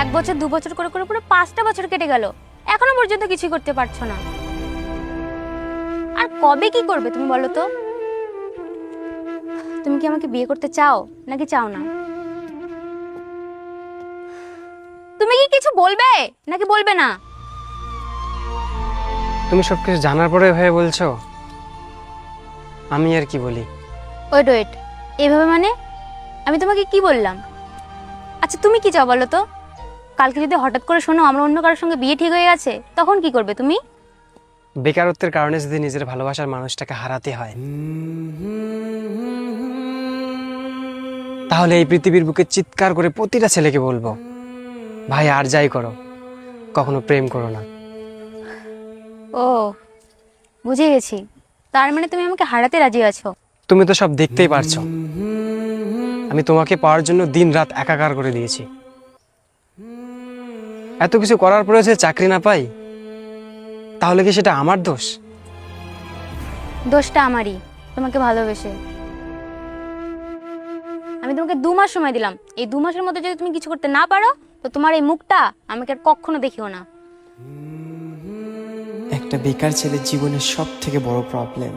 এক বছর দু বছর করে করে পুরো পাঁচটা বছর কেটে গেল। এখনও পর্যন্ত কিছুই করতে পারছ না। আর কবে কি করবে তুমি বলো তো? তুমি কি আমাকে বিয়ে করতে চাও নাকি চাও না? তুমি কি কিছু বলবে নাকি বলবে না? তুমি সব কিছু জানার পরে ভেবে বলছো? আমি আর কি বলি? ওয়েট ওয়েট এভাবে মানে? আমি তোমাকে কি বললাম? আচ্ছা তুমি কি চাও বলো তো? কালকে যদি হঠাৎ করে শোনো আমার অন্য কারোর সঙ্গে বিয়ে ঠিক হয়ে গেছে তখন কি করবে তুমি? বেকারত্বের কারণে যদি নিজের ভালোবাসার মানুষটাকে হারাতে হয়। তাহলে এই পৃথিবীর বুকে চিৎকার করে প্রতিটা ছেলেকে বলব ভাই আর যাই করো কখনো প্রেম করো না। ও বুঝে গেছি। তার মানে তুমি আমাকে হারাতে রাজি আছো? তুমি তো সব দেখতেই পারছ। আমি তোমাকে পাওয়ার জন্য দিন রাত একাকার করে দিয়েছি। এত কিছু করার পরে যে চাকরি না পাই তাহলে কি সেটা আমার দোষ? দোষটা আমারই। তোমাকে ভালোবেসে। আমি তোমাকে দু মাস সময় দিলাম। এই দু মাসের মধ্যে যদি তুমি কিছু করতে না পারো তো তোমার এই মুখটা আমাকে আর কখনো দেখিও না। একটা বেকার ছেলের জীবনের সব থেকে বড় প্রবলেম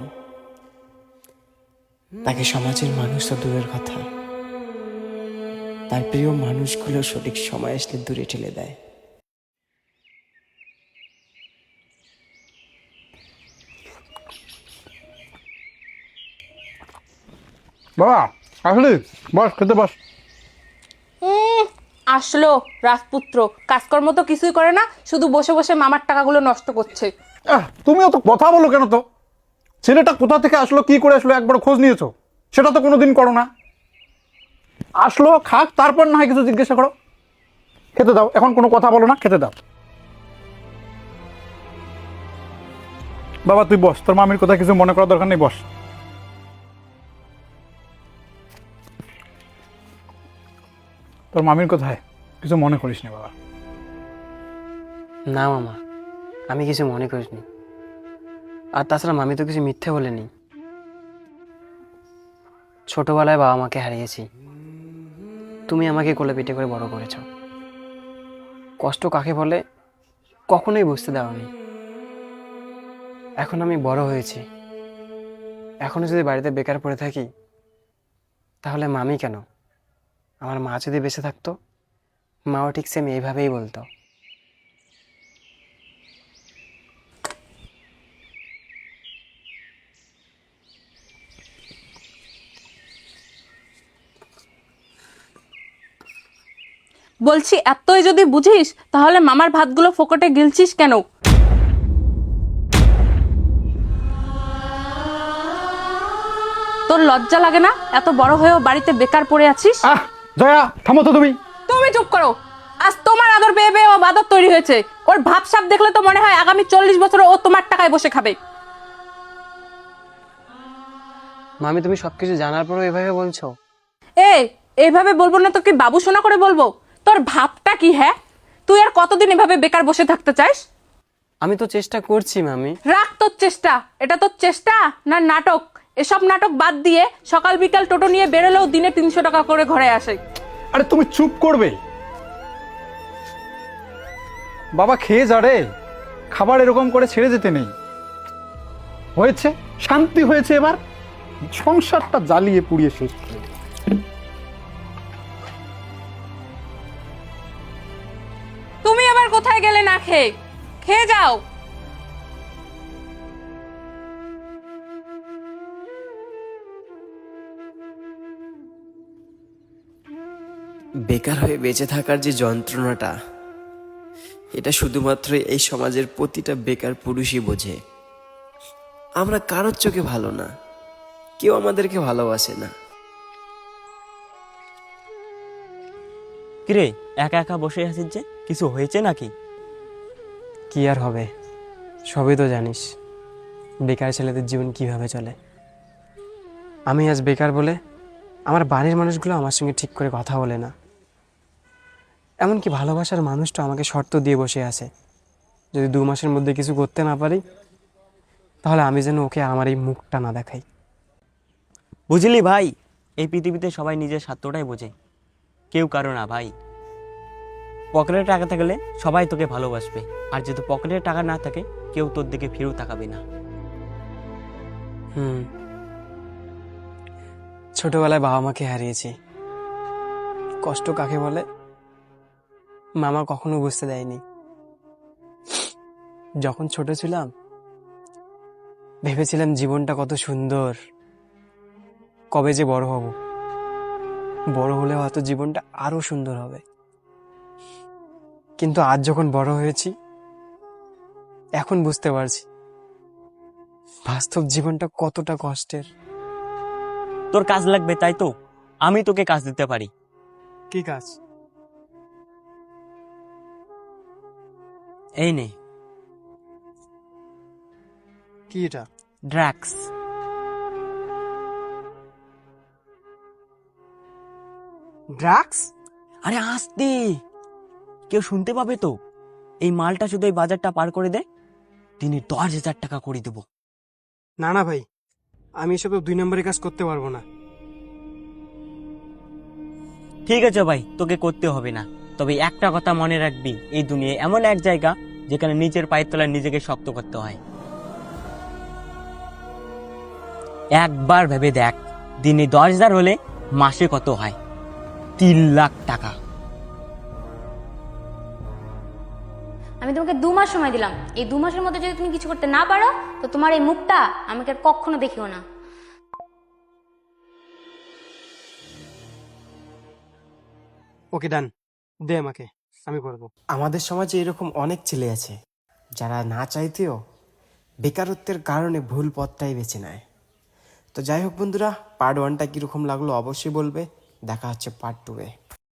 তাকে সমাজের মানুষ তো দূরের কথা। তার প্রিয় মানুষগুলো সঠিক সময় আসলে দূরে ঠেলে দেয়। বাবা আসলি? বস খেতে বস। আসলো রাজপুত্র। কাজকর্ম তো কিছুই করে না শুধু বসে বসে মামার টাকাগুলো নষ্ট করছে। আহ, তুমিও তো কথা বলো কেন তো? ছেলেটা কোথা থেকে আসলো কি করে আসলো একবার খোঁজ নিয়েছো? সেটা তো কোনোদিন করো না। আসলো খাক তারপর না হয় কিছু জিজ্ঞাসা করো। খেতে দাও এখন কোনো কথা বলো না খেতে দাও। বাবা তুই বস তোর মামির কথা কিছু মনে করার দরকার নেই বস। তোর মামির কোথায় কিছু মনে করিস না বাবা। না মামা, আমি কিছু মনে করিনি আর তাছাড়া মামি তো কিছু মিথ্যে বলেনি। ছোটবেলায় বাবা মাকে হারিয়েছি। তুমি আমাকে কোলে পিঠে করে বড় করেছ। কষ্ট কাকে বলে কখনোই বুঝতে দাওনি। এখন আমি বড় হয়েছি। এখনও যদি বাড়িতে বেকার পড়ে থাকি, তাহলে মামি কেন? আমার মা যদি বেঁচে থাকতো মাও ঠিক সেম এইভাবেই বলতো। বলছি এতই যদি বুঝিস তাহলে মামার ভাতগুলো ফোকটে গিলছিস কেন? তোর লজ্জা লাগে না? এত বড় হয়েও বাড়িতে বেকার পড়ে আছিস? আহ! জয়া থামো তো তুমি। তুমি চুপ করো। আজ তোমার আদর পেয়ে পেয়ে ও বাদর তৈরি হয়েছে। ওর ভাবসাব দেখলে তো মনে হয় আগামী চল্লিশ বছর ও তোমার টাকায় বসে খাবে। মামি তুমি সবকিছু জানার পরও এভাবে বলছো? এ এইভাবে বলব না তো কি বাবু শোনা করে বলব? তোর ভাবটা কি হ্যাঁ? তুই আর কতদিন এভাবে বেকার বসে থাকতে চাস? আমি তো চেষ্টা করছি মামি। রাখ তোর চেষ্টা। এটা তোর চেষ্টা না নাটক? এসব নাটক বাদ দিয়ে সকাল বিকাল টোটো নিয়ে বেরোলেও দিনে তিনশো টাকা করে ঘরে আসে। আরে তুমি চুপ করবে। বাবা খেয়ে যা রে। খাবার এরকম করে ছেড়ে যেতে নেই। হয়েছে শান্তি হয়েছে এবার। সংসারটা জ্বালিয়ে পুড়িয়ে শেষ তুমি আবার কোথায় গেলে না খেয়ে? খেয়ে যাও। বেকার হয়ে বেঁচে থাকার যে যন্ত্রণাটা, এটা শুধুমাত্র এই সমাজের প্রতিটা বেকার পুরুষই বোঝে। আমরা কারোর চোখে ভালো না, কেউ আমাদেরকে ভালোবাসে না। কিরে, একা একা বসে আছিস যে? কিছু হয়েছে নাকি? কি আর হবে? সবই তো জানিস, বেকার ছেলেদের জীবন কীভাবে চলে। আমি আজ বেকার বলে আমার বাড়ির মানুষগুলো আমার সঙ্গে ঠিক করে কথা বলে না। এমনকি ভালোবাসার মানুষটা আমাকে শর্ত দিয়ে বসে আছে। যদি দু মাসের মধ্যে কিছু করতে না পারি তাহলে আমি যেন ওকে আমার এই মুখটা না দেখাই। বুঝলি ভাই এই পৃথিবীতে সবাই নিজের স্বার্থটাই বোঝে। কেউ কারও না ভাই। পকেটে টাকা থাকলে সবাই তোকে ভালোবাসবে আর যদি পকেটে টাকা না থাকে কেউ তোর দিকে ফিরেও তাকাবে না। হুম। ছোটবেলায় বাবা মাকে হারিয়েছি। কষ্ট কাকে বলে? মামা কখনো বুঝতে দেয়নি। যখন ছোট ছিলাম ভেবেছিলাম জীবনটা কত সুন্দর কবে যে বড় হব। বড় হলে হয়তো জীবনটা আরও সুন্দর হবে। কিন্তু আজ যখন বড় হয়েছি এখন বুঝতে পারছি বাস্তব জীবনটা কতটা কষ্টের। তোর কাজ লাগবে তাই তো? আমি তোকে কাজ দিতে পারি। কি কাজ? এই নে। কি এটা? ড্রাগস। ড্রাগস? আরে আসতে। কেউ শুনতে পাবে তো? এই মালটা শুধু এই বাজারটা পার করে দে। তিনি দশ হাজার টাকা করে দেবো। না না ভাই আমি এসব দুই নম্বরের কাজ করতে পারব না। ঠিক আছে ভাই তোকে করতে হবে না। তবে একটা কথা মনে রাখবি এই দুনিয়ায় এমন এক জায়গা যেখানে নিজের পায়ের তলায় নিজেকে শক্ত করতে হয়। একবার ভেবে দেখ দিনে দশ হাজার হলে মাসে কত হয়? তিন লাখ টাকা। আমি তোমাকে দু মাস সময় দিলাম। এই দু মাসের মধ্যে যদি তুমি কিছু করতে না পারো তো তোমার এই মুখটা আমাকে আর কখনো দেখিও না। ওকে ডান। দে আমাকে, আমি করব আমাদের সমাজে এরকম অনেক ছেলে আছে, যারা না চাইতেও বেকারত্বের কারণে ভুল পথটাই বেছে নেয়। তো যাই হোক বন্ধুরা পার্ট ওয়ানটা কীরকম লাগল অবশ্যই বলবে, দেখা হচ্ছে পার্ট টুয়ে